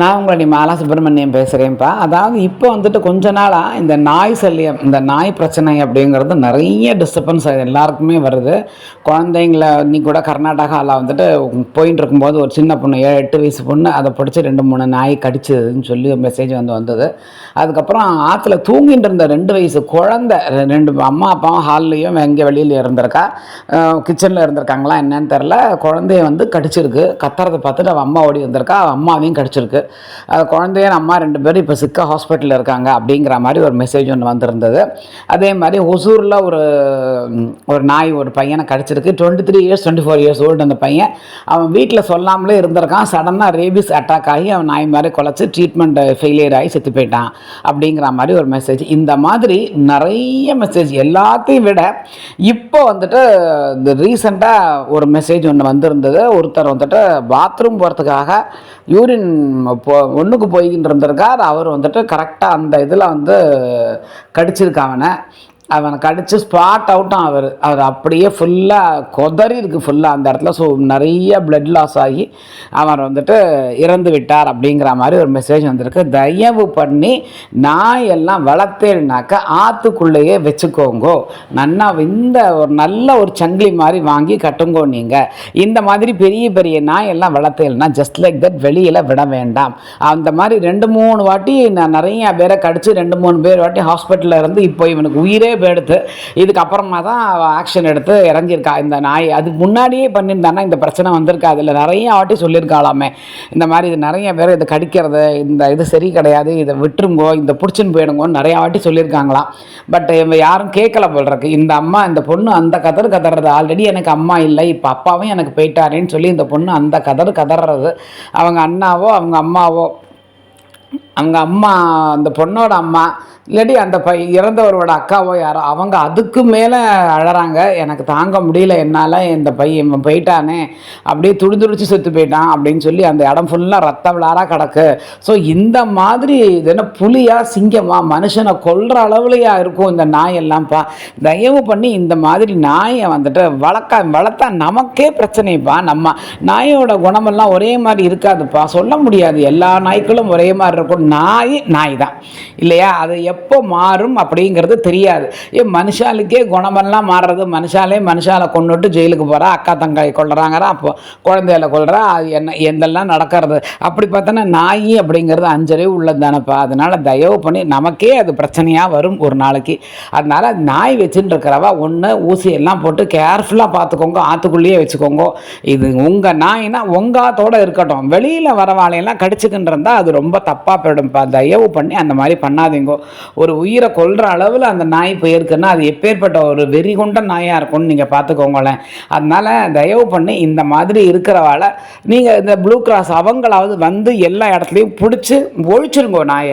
நான் உங்களுடைய மாலா சுப்பிரமணியம் பேசுகிறேன்ப்பா அதாவது இப்போ வந்துட்டு கொஞ்ச நாளாக இந்த நாய் சல்யம் இந்த நாய் பிரச்சனை அப்படிங்கிறது நிறைய டிஸ்டர்பன்ஸ் எல்லாருக்குமே வருது. குழந்தைங்கள இன்னைக்கு கூட கர்நாடகாவில் வந்துட்டு போயின்னு இருக்கும்போது ஒரு சின்ன பொண்ணு ஏழு எட்டு வயசு பொண்ணு அதை பிடிச்சி ரெண்டு மூணு நாய் கடிச்சதுன்னு சொல்லி மெசேஜ் வந்து வந்தது. அதுக்கப்புறம் ஆற்றுல தூங்கிட்டு இருந்த ரெண்டு வயசு குழந்தை ரெண்டு அம்மா அப்பாவும் ஹால்லையும் எங்கே வெளியில் இருந்திருக்கா கிச்சனில் இருந்திருக்காங்களா என்னன்னு தெரில குழந்தைய வந்து கடிச்சிருக்கு. கத்துறதை பார்த்துட்டு அவள் அம்மா ஓடி வந்திருக்கா. அவள் அம்மாவையும் கடிச்சிருக்கு. அது குழந்தைய அம்மா ரெண்டு பேரும் இப்போ சிக்கா ஹாஸ்பிட்டலில் இருக்காங்க அப்படிங்கிற மாதிரி ஒரு மெசேஜ் ஒன்று வந்திருந்தது. அதே மாதிரி ஒசூரில் ஒரு ஒரு நாய் ஒரு பையனை கடிச்சிருக்கு. Twenty three years twenty four years old அந்த பையன். அவன் வீட்டில் சொல்லாமலே இருந்திருக்கான். சடனாக ரேபிஸ் அட்டாக் ஆகி அவன் நாய் மாதிரி குலைச்சி ட்ரீட்மெண்ட் ஃபெயிலியர் ஆகி செத்து போயிட்டான் அப்படிங்கிற மாதிரி ஒரு மெசேஜ் இந்த மாதிரி நிறைய மெசேஜ் எல்லாத்தையும் விட இப்போ வந்துட்டு இந்த ரீசெண்டாக ஒரு மெசேஜ் ஒன்று வந்திருந்தது. ஒருத்தர் வந்துட்டு பாத்ரூம் போகிறதுக்காக யூரின் போ ஒன்றுக்கு போய்கிட்டு இருந்திருக்கார் அவர் வந்துட்டு கரெக்டாக அந்த இதில் வந்து கடிச்சிருக்கு அவனை கடித்து ஸ்பாட் அவுட்டும் அவர். அவர் அப்படியே ஃபுல்லாக கொதறி இருக்குது ஃபுல்லாக அந்த இடத்துல. ஸோ நிறைய பிளட் லாஸ் ஆகி அவர் வந்துட்டு இறந்து விட்டார் அப்படிங்கிற மாதிரி ஒரு மெசேஜ் வந்திருக்கு. தயவு பண்ணி நாய் எல்லாம் வளர்த்தேன்னாக்க ஆற்றுக்குள்ளேயே வச்சுக்கோங்கோ. நன்னா இந்த ஒரு நல்ல ஒரு சங்கிலி மாதிரி வாங்கி கட்டுங்கோ நீங்கள் இந்த மாதிரி பெரிய பெரிய நாய் எல்லாம் வளர்த்தேன்னா ஜஸ்ட் லைக் தட் வெளியில் விட வேண்டாம். அந்த மாதிரி ரெண்டு மூணு வாட்டி நான் நிறைய பேரை கடிச்சு ரெண்டு மூணு பேர் வாட்டி ஹாஸ்பிட்டலில் இருந்து இப்போ இவனுக்கு உயிரே எடுத்து இதுக்கப்புறமா தான் ஆக்ஷன் எடுத்து இறங்கியிருக்கா. இந்த நாய் அது முன்னாடியே பண்ணியிருந்தானா இந்த பிரச்சனை வந்திருக்கா அதில் நிறைய வாட்டி சொல்லியிருக்காளாமே. இந்த மாதிரி இது நிறைய பேர் இதை கடிக்கிறது இந்த இது சரி கிடையாது இதை விட்டுருங்கோ இந்த பிடிச்சின்னு போயிடுங்கோன்னு நிறையா வாட்டி சொல்லியிருக்காங்களாம். பட் இவன் யாரும் கேட்கல போல் இருக்கு. இந்த அம்மா இந்த பொண்ணு அந்த கதறு கதறது. ஆல்ரெடி எனக்கு அம்மா இல்லை இப்போ அப்பாவும் எனக்கு போயிட்டாரேன்னு சொல்லி இந்த பொண்ணு அந்த கதறு கதறது. அவங்க அண்ணாவோ அவங்க அம்மாவோ அவங்க அம்மா அந்த பொண்ணோட அம்மா இல்லாட்டி அந்த பை இறந்தவரோட அக்காவோ யாரோ அவங்க அதுக்கு மேலே அழகிறாங்க எனக்கு தாங்க முடியல என்னால் இந்த பையன் இவன் போயிட்டானே அப்படியே துடிதுடிச்சு செத்து போயிட்டான் அப்படின்னு சொல்லி அந்த இடம் ஃபுல்லாக ரத்த விளாராக கிடக்கு. ஸோ இந்த மாதிரி இது என்ன புலியா சிங்கமா மனுஷனை கொல்ற அளவுலையா இருக்கும் இந்த நாய் எல்லாம்ப்பா தயவு பண்ணி இந்த மாதிரி நாயை வந்துட்டு வளர்க்க வளர்த்தா நமக்கே பிரச்சனைப்பா. நம்ம நாயோட குணமெல்லாம் ஒரே மாதிரி இருக்காதுப்பா. சொல்ல முடியாது. எல்லா நாய்க்களும் ஒரே மாதிரி இருக்கும். நாய் நாய் தான் இல்லையா? அது எப்போ மாறும் அப்படிங்கிறது தெரியாது. ஏன் மனுஷாலுக்கே குணமெல்லாம் மாறுறது மனுஷாலே மனுஷாலை கொண்டுட்டு ஜெயிலுக்கு போகிறா அக்கா தங்காய் கொள்ளுறாங்கிறா அப்போ குழந்தையில கொள்றா அது என்ன எந்தெல்லாம் நடக்கிறது. அப்படி பார்த்தோன்னா நாய் அப்படிங்கிறது அஞ்சறிவு உள்ளது தானேப்பா அதனால் தயவு பண்ணி நமக்கே அது பிரச்சனையாக வரும் ஒரு நாளைக்கு. அதனால் நாய் வச்சுட்டு இருக்கிறவா ஒன்று ஊசி எல்லாம் போட்டு கேர்ஃபுல்லாக பார்த்துக்கோங்க ஆற்றுக்குள்ளேயே வச்சுக்கோங்க. இது உங்கள் நாய்னா உங்காத்தோட இருக்கட்டும். வெளியில் வரவாளையெல்லாம் கடிச்சுக்கிட்டு இருந்தால் அது ரொம்ப தப்பாக போயிடும்ப்பா தயவு பண்ணி அந்த மாதிரி பண்ணாதீங்கோ. ஒரு உயிரை கொல்ற அளவில் அந்த நாய் போயிருக்குன்னா அது எப்பேற்பட்ட ஒரு வெறி கொண்ட நாயாக இருக்கும்னு நீங்கள் பார்த்துக்கோங்களேன் அதனால் தயவு பண்ணி இந்த மாதிரி இருக்கிறவால நீங்கள் இந்த ப்ளூ கிராஸ் அவங்களாவது வந்து எல்லா இடத்துலையும் பிடிச்சி ஒழிச்சிருங்கோ நாயை.